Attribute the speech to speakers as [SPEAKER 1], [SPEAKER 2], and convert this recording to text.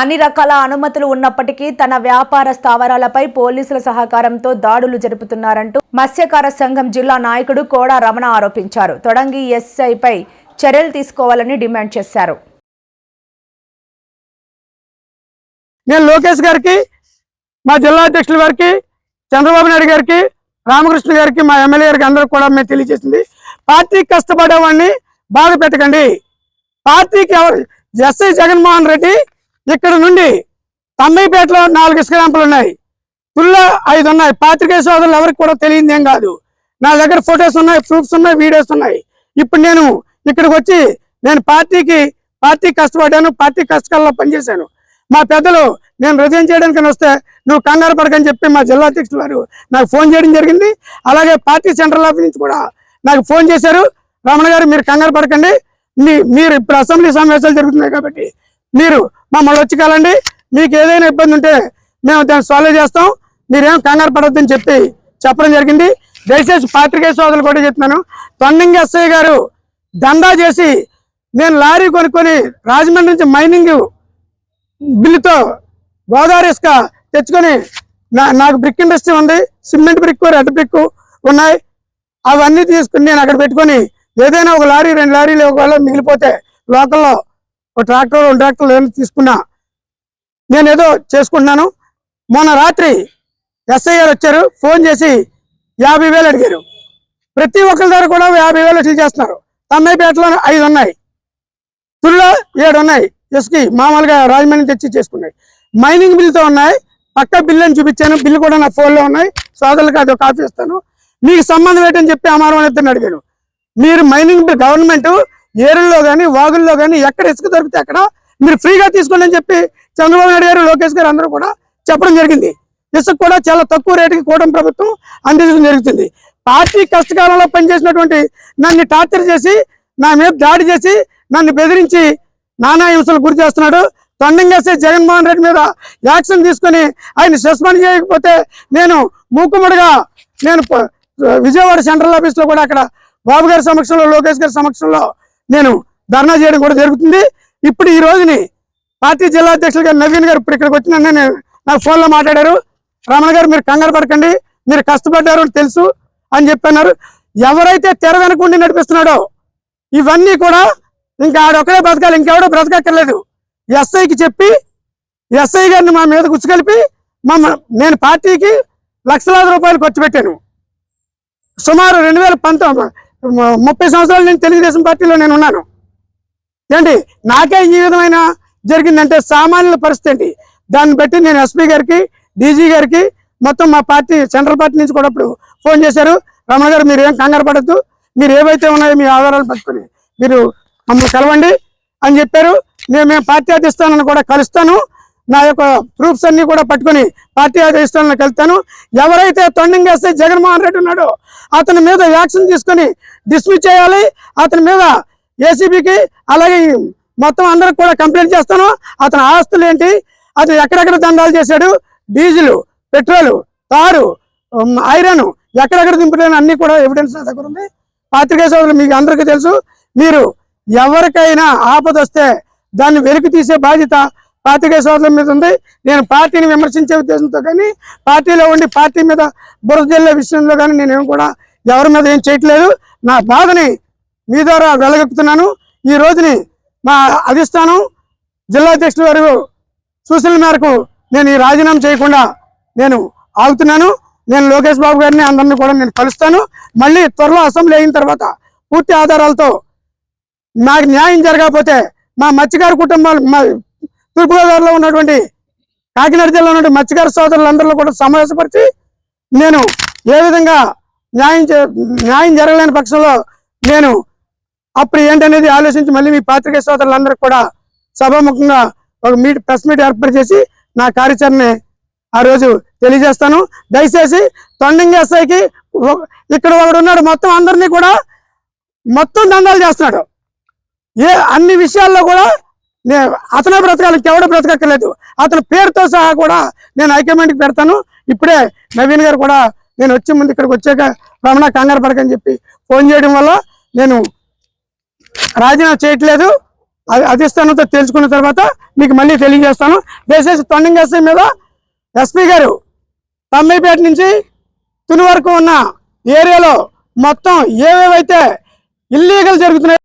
[SPEAKER 1] అన్ని రకాల అనుమతులు ఉన్నప్పటికీ తన వ్యాపార స్థావరాలపై పోలీసుల సహకారంతో దాడులు జరుపుతున్నారంటూ మత్స్యకార సంఘం జిల్లా నాయకుడు కోడా రమణ ఆరోపించారు. తొడంగి ఎస్ఐపై చర్యలు తీసుకోవాలని డిమాండ్ చేశారు.
[SPEAKER 2] నేను లోకేష్ గారికి మా జిల్లా అధ్యక్షుల గారికి చంద్రబాబు నాయుడు గారికి రామకృష్ణ గారికి మా ఎమ్మెల్యే గారికి అందరూ కూడా మేము తెలియజేసింది. పార్టీకి కష్టపడేవాడిని బాధ పెట్టకండి. పార్టీకి ఎవరు ఎస్ఐ జగన్మోహన్ రెడ్డి ఇక్కడ నుండి తమ్మైపేటలో నాలుగు ఇసుక ర్యాంపులు ఉన్నాయి. తుల్లో ఐదు ఉన్నాయి. పాత్రికేయ సోదరులు ఎవరికి కూడా తెలియదు ఏం కాదు. నా దగ్గర ఫొటోస్ ఉన్నాయి ప్రూఫ్స్ ఉన్నాయి వీడియోస్ ఉన్నాయి. ఇప్పుడు నేను ఇక్కడికి వచ్చి నేను పార్టీకి పార్టీ కష్టపడ్డాను పార్టీ కష్టకాలంలో పనిచేశాను. మా పెద్దలు నేను రిజైన్ చేయడానికి వస్తే నువ్వు కంగారు పడకని చెప్పి మా జిల్లా అధ్యక్షులు వారు నాకు ఫోన్ చేయడం జరిగింది. అలాగే పార్టీ సెంట్రల్ ఆఫీస్ నుంచి కూడా నాకు ఫోన్ చేశారు. రమణ గారు మీరు కంగారు పడకండి. మీ మీరు ఇప్పుడు అసెంబ్లీ సమావేశాలు జరుగుతున్నాయి కాబట్టి మీరు మమ్మల్ని వచ్చి కలండి. మీకు ఏదైనా ఇబ్బంది ఉంటే మేము దాన్ని సాల్వ్ చేస్తాం. మీరేం కంగారు పడొద్దని చెప్పి చెప్పడం జరిగింది. దయచేసి పాత్రికేయ సోదరులు కూడా చెప్తున్నాను. తొండంగి ఎస్ఐ గారు దందా చేసి నేను లారీ కొనుక్కొని రాజమండ్రి నుంచి మైనింగ్ బిల్లుతో గోదావరి ఇసుక తెచ్చుకొని నా నాకు బ్రిక్ ఇండస్ట్రీ ఉంది. సిమెంట్ బ్రిక్ రెడ్ బ్రిక్ ఉన్నాయి. అవన్నీ తీసుకుని నేను అక్కడ పెట్టుకొని ఏదైనా ఒక లారీ రెండు లారీలు ఒకవేళ మిగిలిపోతే లోకల్లో ఒక ట్రాక్టర్ రెండు ట్రాక్టర్లు ఏమి తీసుకున్నా. నేను ఏదో చేసుకుంటున్నాను. మొన్న రాత్రి ఎస్ఐ గారు వచ్చారు ఫోన్ చేసి యాభై వేలు అడిగారు. ప్రతి ఒక్కరి దగ్గర కూడా యాభై వేలు వసూలు చేస్తున్నారు. తమ్మాయిపేటలో ఐదు ఉన్నాయి. తుల్లో ఏడు ఉన్నాయి. ఇసుకి మామూలుగా రాజమండ్రి తెచ్చి చేసుకున్నాయి. మైనింగ్ బిల్లుతో ఉన్నాయి. పక్క బిల్లు అని చూపించాను. బిల్లు కూడా నా ఫోన్లో ఉన్నాయి. సోదరులకు అది కాపీ ఇస్తాను. మీకు సంబంధం ఏంటని చెప్పి అమారం ఇద్దరిని అడిగాను. మీరు మైనింగ్ బిల్ గవర్నమెంట్ ఏరుల్లో కానీ వాగుల్లో కానీ ఎక్కడ ఇసుక దొరికితే అక్కడ మీరు ఫ్రీగా తీసుకోండి అని చెప్పి చంద్రబాబు నాయుడు గారు లోకేష్ గారు అందరూ కూడా చెప్పడం జరిగింది. ఇసుక కూడా చాలా తక్కువ రేటుకి కూటమి ప్రభుత్వం అందించడం జరుగుతుంది. పార్టీ కష్టకాలంలో పనిచేసినటువంటి నన్ను టార్చర్ చేసి నా మీద దాడి చేసి నన్ను బెదిరించి నానా హింసలు గురి చేస్తున్నాడు. తొండంగేసే జగన్మోహన్ రెడ్డి మీద యాక్షన్ తీసుకొని ఆయన సస్పెండ్ చేయకపోతే నేను మూకుమ్మడిగా నేను విజయవాడ సెంట్రల్ ఆఫీస్లో కూడా అక్కడ బాబు గారి సమక్షంలో లోకేష్ గారి సమక్షంలో నేను ధర్నా చేయడం కూడా జరుగుతుంది. ఇప్పుడు ఈ రోజుని పార్టీ జిల్లా అధ్యక్షులు గారు నవీన్ గారు ఇప్పుడు ఇక్కడికి వచ్చిన నేను నాకు ఫోన్లో మాట్లాడారు. రమణ గారు మీరు కంగారు పడకండి. మీరు కష్టపడ్డారు అని తెలుసు అని చెప్పన్నారు. ఎవరైతే తెర వెనకుండి నడిపిస్తున్నాడో ఇవన్నీ కూడా ఇంకా ఆడొక్కడే బ్రతకాలి ఇంకెవడో బ్రతకక్కర్లేదు. ఎస్ఐకి చెప్పి ఎస్ఐ గారిని మా మీద గుచ్చికలిపి మా నేను పార్టీకి లక్షలాది రూపాయలు ఖర్చు పెట్టాను. సుమారు రెండు వేల పంతొమ్మిది ముప్పై సంవత్సరాలు నేను తెలుగుదేశం పార్టీలో నేను ఉన్నాను. ఏంటి? నాకే ఈ విధమైన జరిగిందంటే సామాన్యుల పరిస్థితి ఏంటి? దాన్ని బట్టి నేను ఎస్పీ గారికి డీజీ గారికి మొత్తం మా పార్టీ సెంట్రల్ పార్టీ నుంచి కూడా అప్పుడు ఫోన్ చేశారు. రమణ గారు మీరు ఏం కంగారు పడద్దు. మీరు ఏవైతే ఉన్నాయో మీ ఆధారాలు పట్టుకొని మీరు మమ్మల్ని కలవండి అని చెప్పారు. నేను మేము పార్టీ అధిస్తానని కూడా కలుస్తాను. నా యొక్క ప్రూఫ్స్ అన్ని కూడా పట్టుకొని పార్టీ అధిష్టానాన్ని వెళ్తాను. ఎవరైతే తొండం చేస్తే జగన్మోహన్ రెడ్డి ఉన్నాడో అతని మీద యాక్షన్ తీసుకొని డిస్మిస్ చేయాలి. అతని మీద ఏసీబీకి అలాగే మొత్తం అందరికి కూడా కంప్లైంట్ చేస్తాను. అతని ఆస్తులు ఏంటి? అతను ఎక్కడెక్కడ దండాలు చేశాడు? డీజిల్ పెట్రోల్ తారు ఐరన్ ఎక్కడెక్కడ దింపలేని అన్ని కూడా ఎవిడెన్స్ నా దగ్గర ఉంది. పాత్రికేయ సోదరులు మీకు అందరికీ తెలుసు. మీరు ఎవరికైనా ఆపద వస్తే దాన్ని వెలికి తీసే బాధ్యత పాత్రికేయ సోదరుల మీద ఉంది. నేను పార్టీని విమర్శించే ఉద్దేశంతో కానీ పార్టీలో ఉండి పార్టీ మీద బురద జల్లే విషయంలో కానీ నేనేం కూడా ఎవరి మీద ఏం చేయట్లేదు. నా బాధని మీ ద్వారా వెలగెక్కుతున్నాను. ఈ రోజుని మా అధిష్టానం జిల్లా అధ్యక్షుల వారు సూచనల మేరకు నేను ఈ రాజీనామా చేయకుండా నేను ఆగుతున్నాను. నేను లోకేష్ బాబు గారిని అందరినీ కూడా నేను కలుస్తాను. మళ్ళీ త్వరలో అసెంబ్లీ అయిన తర్వాత పూర్తి ఆధారాలతో నాకు న్యాయం జరగకపోతే మా మత్స్యకారు కుటుంబాలు మా తూర్పుగోదావరిలో ఉన్నటువంటి కాకినాడ జిల్లాలో ఉన్నటువంటి మత్స్యకార సోదరులందరిలో కూడా సమావేశపరిచి నేను ఏ విధంగా న్యాయం చే- న్యాయం జరగలేని పక్షంలో నేను అప్పుడు ఏంటనేది ఆలోచించి మళ్ళీ మీ పాత్రికేయ సోదరులందరికీ కూడా సభాముఖంగా ఒక మీట్ ప్రెస్ మీట్ ఏర్పాటు చేసి నా కార్యాచరణ ఆ రోజు తెలియజేస్తాను. దయచేసి తొండంగి ఎస్ఐకి ఇక్కడ ఒకడు ఉన్నాడు మొత్తం అందరినీ కూడా మొత్తం దందాలు చేస్తున్నాడు. ఏ అన్ని విషయాల్లో కూడా అతనే బ్రతకాలి ఇంకెవడ బ్రతకక్కర్లేదు. అతని పేరుతో సహా కూడా నేను హైకమాండ్కి పెడతాను. ఇప్పుడే నవీన్ గారు కూడా నేను వచ్చే ముందు ఇక్కడికి వచ్చాక రమణ కంగారు పడకని చెప్పి ఫోన్ చేయడం వల్ల నేను రాజీనామా చేయట్లేదు. అది అధిష్టానంతో తెలుసుకున్న తర్వాత మీకు మళ్ళీ తెలియజేస్తాను. దయచేసి తొండంగి ఎస్ఐ మీద ఎస్పీ గారు తమ్మైపేట నుంచి తుని వరకు ఉన్న ఏరియాలో మొత్తం ఏవేవైతే ఇల్లీగల్ జరుగుతున్నాయి